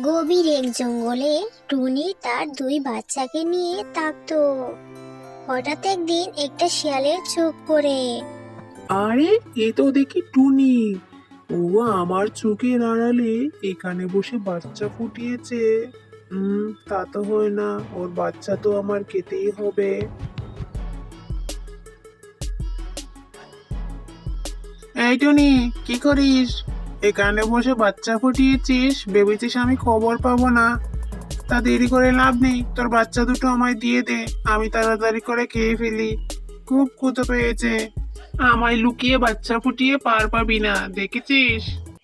গভীর এক জঙ্গলে টুনি তার দুই বাচ্চাকে নিয়ে থাকতো। হঠাৎ একদিন একটা শিয়ালের চোখ পড়ে। আরে, এ তো দেখি টুনি। ও আমার চোখের আড়ালে এখানে বসে বাচ্চা ফুটিয়েছে। হুম তা তো হয় না, ওর বাচ্চা তো আমার খেতেই হবে। এই টুনি, কি করিস? এখানে বসে বাচ্চা ফুটিয়েছিস, ভেবেছিস আমি খবর পাবো না। তা দেরি করে লাভ নেই, তোর বাচ্চা দুটো আমায় দিয়ে দে, আমি তাড়াতাড়ি করে খেয়ে ফেলি। খুব ক্ষুধা পেয়েছে। আমায় লুকিয়ে বাচ্চা ফুটিয়ে পার পাবি না, দেখেছিস?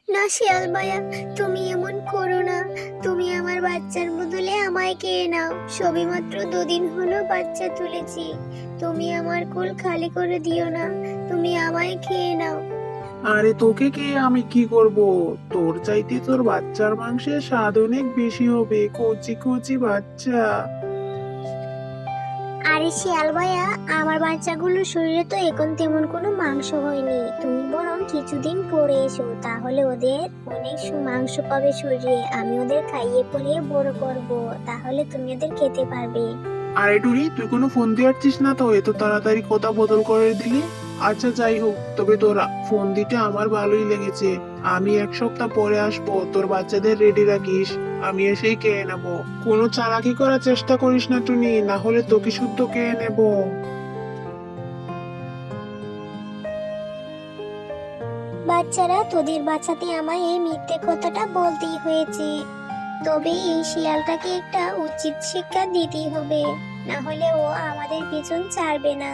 না শিয়াল ভাইয়া, তুমি এমন করো না। তুমি আমার বাচ্চার বদলে আমায় খেয়ে নাও। সবেমাত্র দুদিন হলো বাচ্চা তুলেছি। তুমি আমার কোল খালি করে দিও না। তুমি আমায় খেয়ে নাও। আরে তোকে কে? আমি কি করব? তোর চাইতে তোর বাচ্চার মাংসের স্বাদ অনেক বেশি হবে কচি কচি বাচ্চা। আরে শিয়াল ভাইয়া আমার বাচ্চাগুলোর শরীরে তো এখন তেমন কোনো মাংস হয়নি। তুমি বরং কিছুদিন পরে এসো তাহলে ওদের অনেক মাংস পাবে শরীরে। আমি ওদের খাইয়ে পরিয়ে বড় করব তাহলে তুমি ওদের খেতে পারবে। আরে টুরি তুই কোনো ফোন দিয়ে আসছিস না তো? এত তাড়াতাড়ি কথা বদল করে দিলি। আচ্ছা যাই হোক, তবে তোরা ফোন দিতে আমার ভালোই লেগেছে। আমি এক সপ্তাহ পরে আসব, তোর বাচ্চাদের রেডি রাখিস, আমি এসেই খেয়ে নেব। কোনো চালাকি করার চেষ্টা করিস না টুনি, না হলে তোকে শুদ্ধ খেয়ে নেব। বাচ্চারা, তোদের বাচ্চাতে আমায় এই মিথ্যে কথাটা বলতেই হয়েছে। তবে এই শিয়ালটাকে একটা উচিত শিক্ষা দিতেই হবে, না হলে ও আমাদের পিছন ছাড়বে না।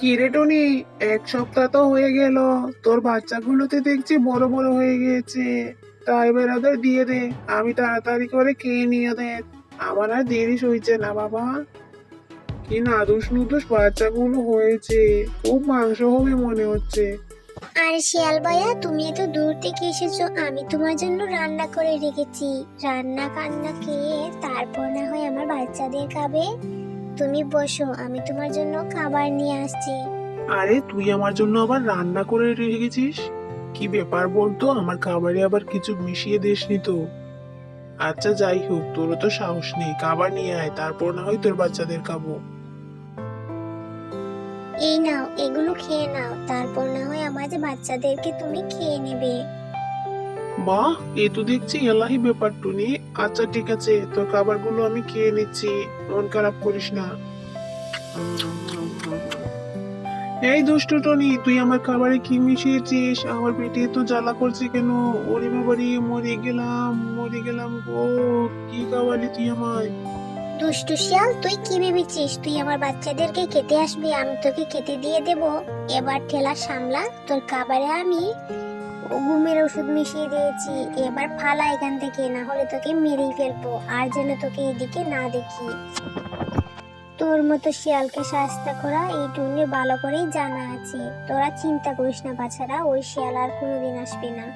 টনি এক সপ্তাহ তো হয়ে গেল। তোর বাচ্চাগুলোতে দেখছি বড় বড় হয়ে গিয়েছে তা এবার ওদের দিয়ে দে, আমি তাড়াতাড়ি করে খেয়ে নিয়ে দে। আমার আর দেরি সইছে না, বাবা। কি নাদুস নুদুস বাচ্চাগুলো হয়েছে। খুব মাংস হবে মনে হচ্ছে। আর শিয়াল ভাইয়া, তুমি এত দূর থেকে এসেছ, আমি তোমার জন্য রান্না করে রেখেছি। রান্না কান্না খেয়ে তারপর না হয় আমার বাচ্চাদের খাবে। তুমি বসো আমি তোমার জন্য খাবার নিয়ে আসছি। আরে তুই আমার জন্য আবার রান্না করে রেখেছিস কি ব্যাপার বলতো আমার খাবারে আবার কিছু মিশিয়ে দিসনি তো। আচ্ছা যাই হোক তোরও তো সাহস নেই খাবার নিয়ে আয় তারপর না হয় তোর বাচ্চাদের খাব। এই নাও এগুলো খেয়ে নাও তারপর না হয় আমাদের বাচ্চাদেরকে তুমি খেয়ে নেবে। বাহ এ তো দেখছি এলাহি ব্যাপার টুনি। আচ্ছা ঠিক আছে, তোর খাবারগুলো আমি খেয়ে নিচ্ছি। মন খারাপ করিস না। এই দুষ্টু টনি, তুই আমার খাবারে কি মিশিয়েছিস? আমার পেটে তো জ্বালা করছে কেন? ওরে বাবারি মরে গেলাম মরে গেলাম গো। কি খাওয়ালি তুই আমায়? দুষ্টু শিয়াল, তুই কি ভেবেছিস? তুই আমার বাচ্চাদেরকে খেতে আসবি, আমি তোকে খেতে দিয়ে দেব। এবার ঠেলা সামলা, তোর খাবারে আমি ঘুমের ওষুধ মিশিয়ে দিয়েছি, এবার ফালা এখান থেকে, না হলে তোকে মেরেই ফেলব, আর যেন তোকে এদিকে না দেখি। তোর মতো শিয়ালকে সাহস্তা করা এই টুনে ভালো করেই জানা আছে। তোরা চিন্তা করিস না, বাছারা, ওই শিয়াল আর কোনোদিন আসবে না।